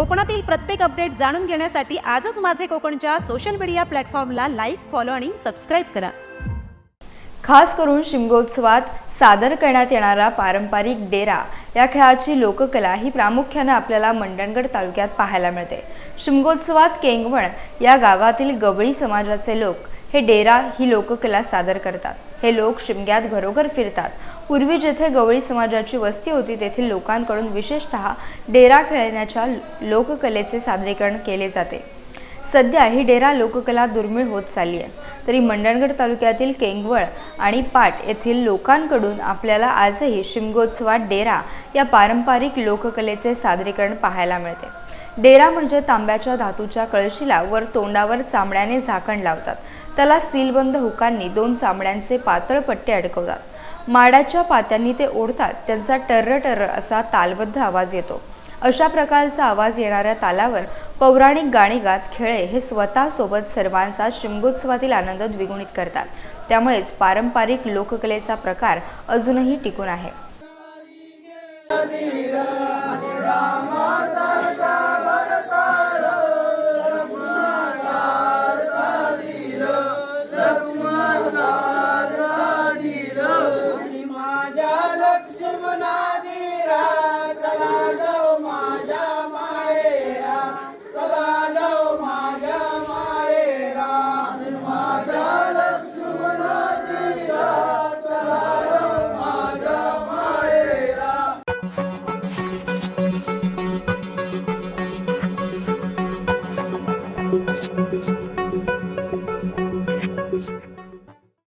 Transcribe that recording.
कोकणातील प्रत्येक अपडेट जाणून घेण्यासाठी आजच माझे कोकणच्या सोशल मीडिया प्लॅटफॉर्मला लाईक फॉलो आणि सबस्क्राईब करा. खास करून शिमगोत्सवात सादर करण्यात येणारा पारंपरिक डेरा या खेळाची लोककला ही प्रामुख्यानं आपल्याला मंडणगड तालुक्यात पाहायला मिळते. शिमगोत्सवात केंगवण या गावातील गवळी समाजाचे लोक हे डेरा ही लोककला सादर करतात. हे लोक शिमग्यात घरोघर फिरतात. पूर्वी जेथे गवळी समाजाची वस्ती होती तेथील लोकांकडून विशेषतः डेरा खेळण्याच्या लोककलेचे सादरीकरण केले जाते. सध्या ही डेरा लोककला दुर्मिळ होत चालली आहे. तरी मंडणगड तालुक्यातील केंगवळ आणि पाट येथील लोकांकडून आपल्याला आजही शिमगोत्सवात डेरा या पारंपरिक लोककलेचे सादरीकरण पाहायला मिळते. डेरा म्हणजे तांब्याच्या धातूच्या कळशीला वर तोंडावर चामड्याने झाकण लावतात. त्याला सीलबंद हुकांनी दोन चामड्यांचे पातळ पट्टे अडकवतात. माडाच्या पात्यांनी ते ओढतात त्यांचा टर्र टर्र असा तालबद्ध आवाज येतो. अशा प्रकारचा आवाज येणाऱ्या तालावर पौराणिक गाणी गात खेळे हे स्वतःसोबत सर्वांचा शिमगोत्सवातील आनंद द्विगुणित करतात. त्यामुळेच पारंपरिक लोककलेचा प्रकार अजूनही टिकून आहे.